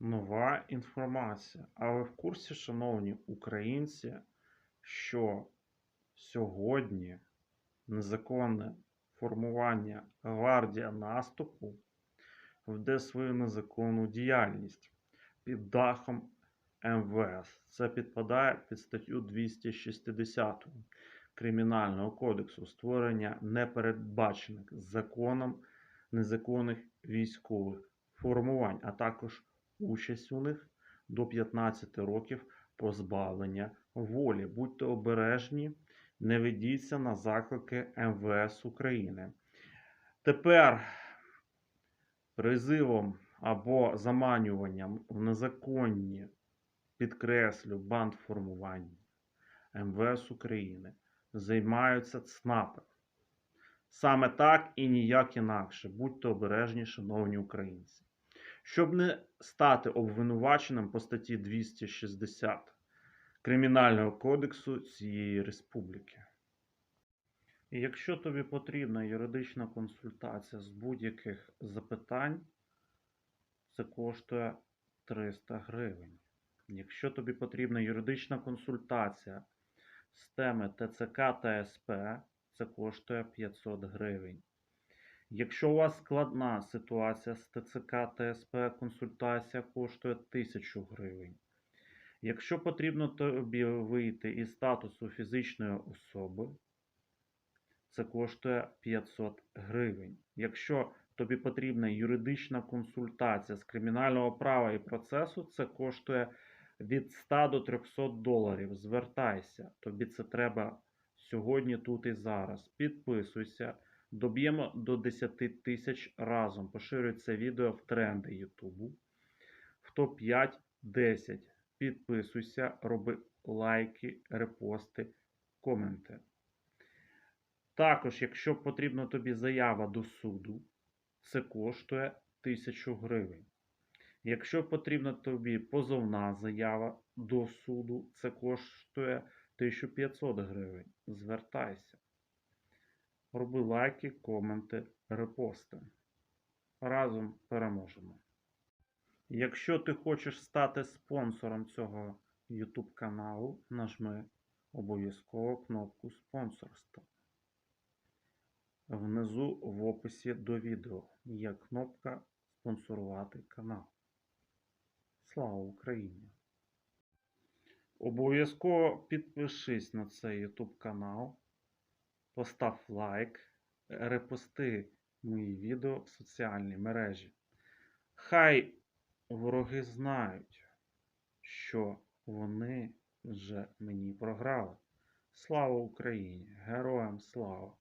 Нова інформація. А ви в курсі, шановні українці, що сьогодні незаконне формування гвардія наступу веде свою незаконну діяльність під дахом МВС. Це підпадає під статтю 260 Кримінального кодексу створення непередбачених законом незаконних військових формувань, а також участь у них до 15 років позбавлення волі. Будьте обережні, не ведіться на заклики МВС України. Тепер призивом або заманюванням в незаконні, підкреслю, бандформування МВС України займаються ЦНАПи. Саме так і ніяк інакше. Будьте обережні, шановні українці. Щоб не стати обвинуваченим по статті 260 Кримінального кодексу цієї республіки. І якщо тобі потрібна юридична консультація з будь-яких запитань, це коштує 300 гривень. Якщо тобі потрібна юридична консультація з теми ТЦК та СП, це коштує 500 гривень. Якщо у вас складна ситуація з ТЦК та СП, консультація коштує 1000 гривень. Якщо потрібно тобі вийти із статусу фізичної особи, це коштує 500 гривень. Якщо тобі потрібна юридична консультація з кримінального права і процесу, це коштує від 100 до 300 доларів. Звертайся, тобі це треба сьогодні, тут і зараз. Підписуйся. Доб'ємо до 10 тисяч разом. Поширюй це відео в тренди Ютубу. В топ-5 10. Підписуйся, роби лайки, репости, коменти. Також, якщо потрібна тобі заява до суду, це коштує 1000 гривень. Якщо потрібна тобі позовна заява до суду, це коштує 1500 гривень. Звертайся. Роби лайки, коменти, репости. Разом переможемо. Якщо ти хочеш стати спонсором цього YouTube каналу, нажми обов'язково кнопку спонсорства. Внизу в описі до відео є кнопка спонсорувати канал. Слава Україні! Обов'язково підпишись на цей YouTube канал, постав лайк, репости мої відео в соціальні мережі. Хай вороги знають, що вони вже мені програли. Слава Україні! Героям слава!